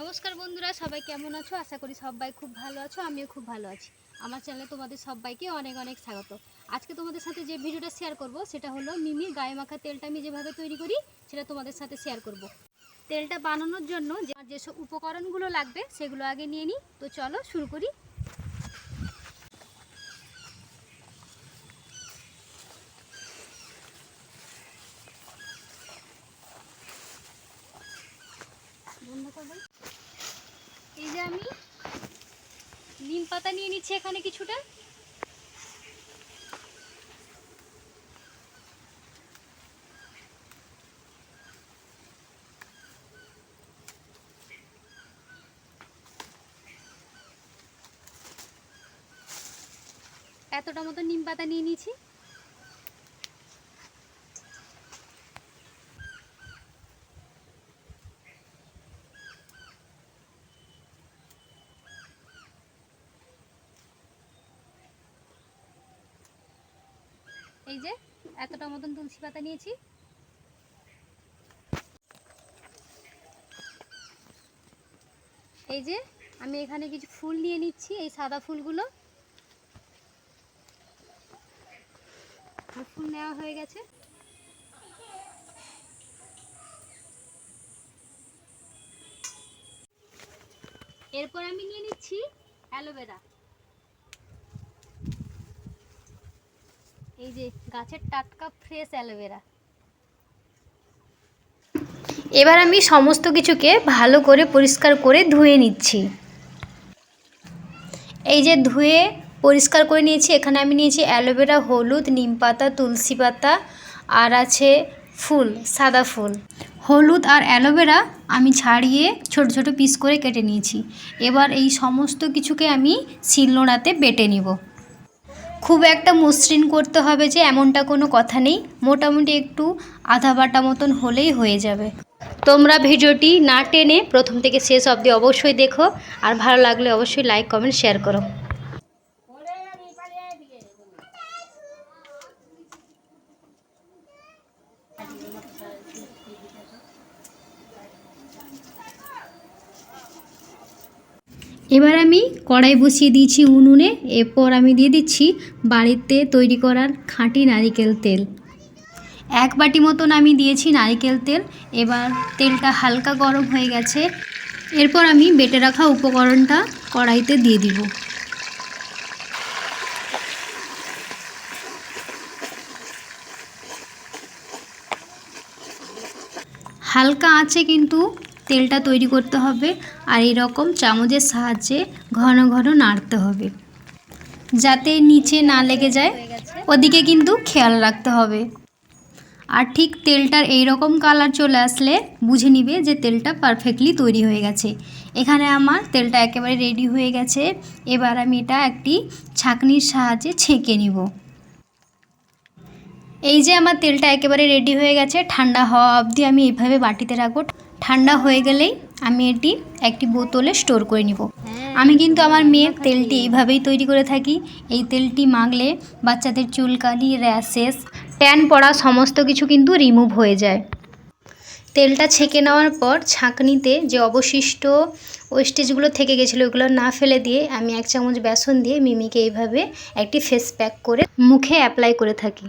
নমস্কার বন্ধুরা, সবাই কেমন আছো? আশা করি সবাই খুব ভালো আছো, আমিও খুব ভালো আছি। আমার চ্যানেলে তোমাদের সবাইকে অনেক অনেক স্বাগত। আজকে তোমাদের সাথে যে ভিডিওটা শেয়ার করব, সেটা হলো মিমির গায়ে মাখা তেলটা আমি যেভাবে তৈরি করি, সেটা তোমাদের সাথে শেয়ার করব। তেলটা বানানোর জন্য যেসব উপকরণগুলো লাগবে, সেগুলো আগে নিয়ে নিই। তো চলো শুরু করি বন্ধ করবে এই যে আমি নিম পাতা নিয়ে নিচ্ছি এখানে কিছুটা। এতটা মতো নিম পাতা নিয়ে নিয়েছি এই যে, এতটা মতন তুলসী পাতা নিয়েছি। এই যে, আমি এখানে কিছু ফুল নিয়ে নিচ্ছি, এই সাদা ফুলগুলো। ফুল নেওয়া হয়ে গেছে। এরপর আমি নিয়ে নিচ্ছি অ্যালোভেরা। এই যে গাছের টাটকা ফ্রেশ অ্যালোভেরা। এবার আমি সমস্ত কিছুকে ভালো করে পরিষ্কার করে ধুয়ে নিচ্ছি। এই যে ধুয়ে পরিষ্কার করে নিয়েছি, এখানে আমি নিয়েছি অ্যালোভেরা, হলুদ, নিম পাতা, তুলসী পাতা, আর আছে ফুল, সাদা ফুল। হলুদ আর অ্যালোভেরা আমি ছাড়িয়ে ছোট ছোট পিস করে কেটে নিয়েছি। এবার এই সমস্ত কিছুকে আমি শিলনোড়াতে বেটে নিব। খুব একটা মসৃণ করতে হবে যে এমনটা কোনো কথা নেই। মোটামুটি একটু আধা বাটা মতন হলেই হয়ে যাবে। তোমরা ভিডিওটি না টেনে প্রথম থেকে শেষ অবধি অবশ্যই দেখো। আর ভালো লাগলে অবশ্যই লাইক, কমেন্ট, শেয়ার করো। এবার আমি কড়াই বসিয়ে দিয়েছি উনুনে, এরপর আমি দিয়ে দিচ্ছি বাড়িতে তৈরি করার খাঁটি নারিকেল তেল। এক বাটি মতন আমি দিয়েছি নারিকেল তেল, এবার তেলটা হালকা গরম হয়ে গেছে। এরপর আমি বেটে রাখা উপকরণটা কড়াইতে দিয়ে দিব। হালকা আঁচে কিন্তু তেলটা তৈরি করতে হবে। আর এরকম চামচের সাহায্যে ঘন ঘন নাড়তে হবে। যাতে নিচে না লেগে যায়, ওদিকে কিন্তু খেয়াল রাখতে হবে। আর ঠিক তেলটার এই রকম কালার চলে আসলে বুঝে নিবে যে তেলটা পারফেক্টলি তৈরি হয়ে গেছে। এখানে আমার তেলটা একেবারে রেডি হয়ে গেছে। এবার আমি এটা একটি ছাঁকনির সাহায্যে ছেঁকে নিব। এই যে আমার তেলটা একেবারে রেডি হয়ে গেছে, ঠান্ডা হওয়া অবধি আমি এইভাবে বাটিতে রাখব। ঠান্ডা হয়ে গেলেই আমি এটি একটি বোতলে স্টোর করে নিব। আমি কিন্তু আমার মেয়ের তেলটি এইভাবেই তৈরি করে থাকি। এই তেলটি মাখলে বাচ্চাদের চুলকানি র্যাশেস, ট্যান পড়া সমস্ত কিছু কিন্তু রিমুভ হয়ে যায়। তেলটা ছেঁকে নেওয়ার পর ছাঁকনিতে যে অবশিষ্ট ওয়েস্টেজগুলো থেকে গেছিল, ওগুলো না ফেলে দিয়ে আমি এক চামচ বেসন দিয়ে মিমিকে এইভাবে একটি ফেস প্যাক করে মুখে অ্যাপ্লাই করে থাকি।